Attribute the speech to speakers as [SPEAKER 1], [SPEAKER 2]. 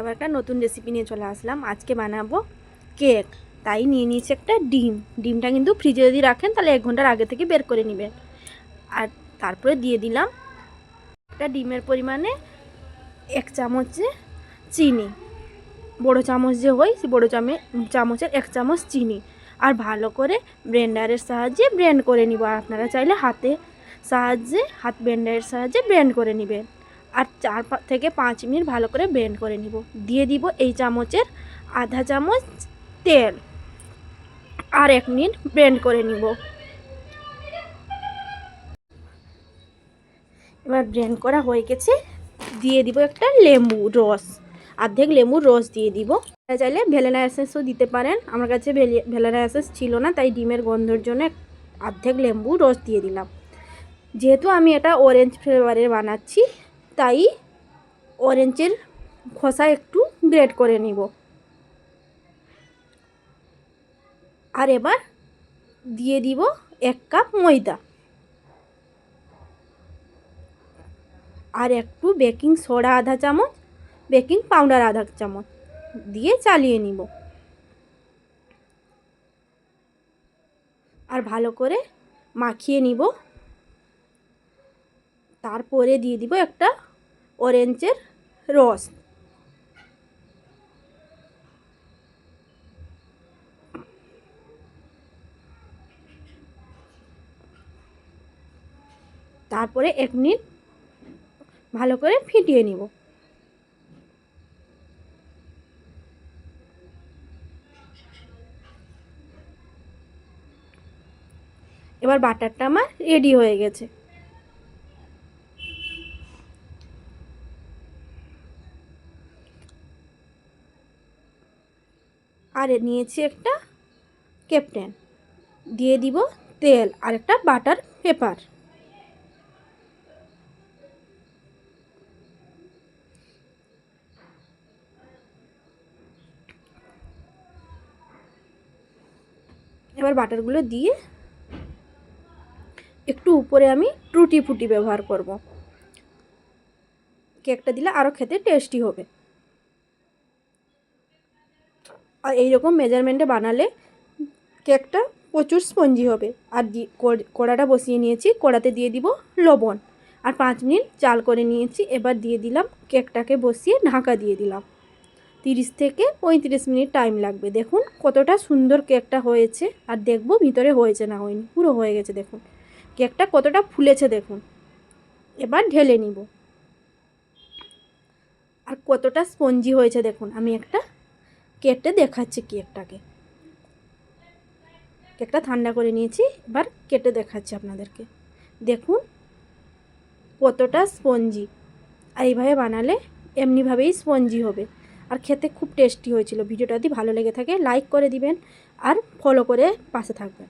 [SPEAKER 1] আবার একটা নতুন রেসিপি নিয়ে চলে আসলাম। আজকে বানাবো কেক তাই নিয়ে নিয়েছি একটা ডিম। ডিমটা কিন্তু ফ্রিজে যদি রাখেন, তাহলে এক ঘণ্টার আগে থেকে বের করে নেবেন। আর তারপরে দিয়ে দিলাম একটা ডিমের পরিমাণে এক চামচে চিনি। বড়ো চামচ যে হয় সে বড়ো চামে, চামচের এক চামচ চিনি। আর ভালো করে ব্লেন্ডারের সাহায্যে ব্লেন্ড করে নিব। আর আপনারা চাইলে হাতে সাহায্যে, হাত ব্লেন্ডারের সাহায্যে ব্লেন্ড করে নেবেন। আর চার থেকে পাঁচ মিনিট ভালো করে ব্লেন্ড করে নিব। দিয়ে দিব এই চামচের আধা চামচ তেল। আর এক মিনিট ব্লেন্ড করে নিব। এবার ব্লেন্ড করা হয়ে গেছে। দিয়ে দিব একটা লেবু রস। অর্ধেক লেবুর রস দিয়ে দিব। চাইলে ভেলেনা এসেন্সও দিতে পারেন। আমার কাছে ভেলি- ভেলেনা এসেন্স ছিল না, তাই ডিমের গন্ধর জন্য অর্ধেক লেবু রস দিয়ে দিলাম। যেহেতু আমি এটা অরেঞ্জ ফ্লেভারের বানাচ্ছি তাই অরেঞ্জের খোসা একটু গ্রেট করে নিব। আর এবার দিয়ে দিব এক কাপ ময়দা। আর একটু বেকিং সোডা আধা চামচ বেকিং পাউডার আধা চামচ দিয়ে চালিয়ে নিব। আর ভালো করে মাখিয়ে নিব। তারপরে দিয়ে দিব একটা অরেঞ্জের রস। তারপরে এক মিনিট ভালো করে ফিটিয়ে নিব। এবার বাটারটা আমার রেডি হয়ে গেছে। আর নিয়েছি একটা ক্যাপ্টেন দিয়ে দিব তেল আর একটা বাটার পেপার এবার বাটারগুলো দিয়ে একটু উপরে আমি টুটি ফুটি ব্যবহার করব। কেকটা দিলে আরও খেতে টেস্টি হবে। আর এইরকম মেজারমেন্টে বানালে কেকটা প্রচুর স্পঞ্জি হবে। আর কড়াটা বসিয়ে নিয়েছি, কড়াতে দিয়ে দিব লবণ। আর পাঁচ মিনিট চাল করে নিয়েছি, এবার দিয়ে দিলাম কেকটাকে বসিয়ে ঢাকা দিয়ে দিলাম। তিরিশ থেকে পঁয়ত্রিশ মিনিট টাইম লাগবে। দেখুন কতটা সুন্দর কেকটা হয়েছে। আর দেখব ভিতরে হয়েছে না হয়নি, পুরো হয়ে গেছে দেখুন। কেকটা কতটা ফুলেছে দেখুন। এবার ঢেলে নিব। আর কতটা স্পঞ্জি হয়েছে দেখুন। আমি একটা কেকটা দেখাচ্ছি কেকটাকে। কেকটা ঠান্ডা করে নিয়েছি, এবার কেটে দেখাচ্ছি আপনাদেরকে। দেখুন কতটা স্পঞ্জি। আর এইভাবে বানালে এমনিভাবেই স্পঞ্জি হবে। আর খেতে খুব টেস্টি হয়েছিল। ভিডিওটা যদি ভালো লেগে থাকে, লাইক করে দিবেন আর ফলো করে পাশে থাকবেন।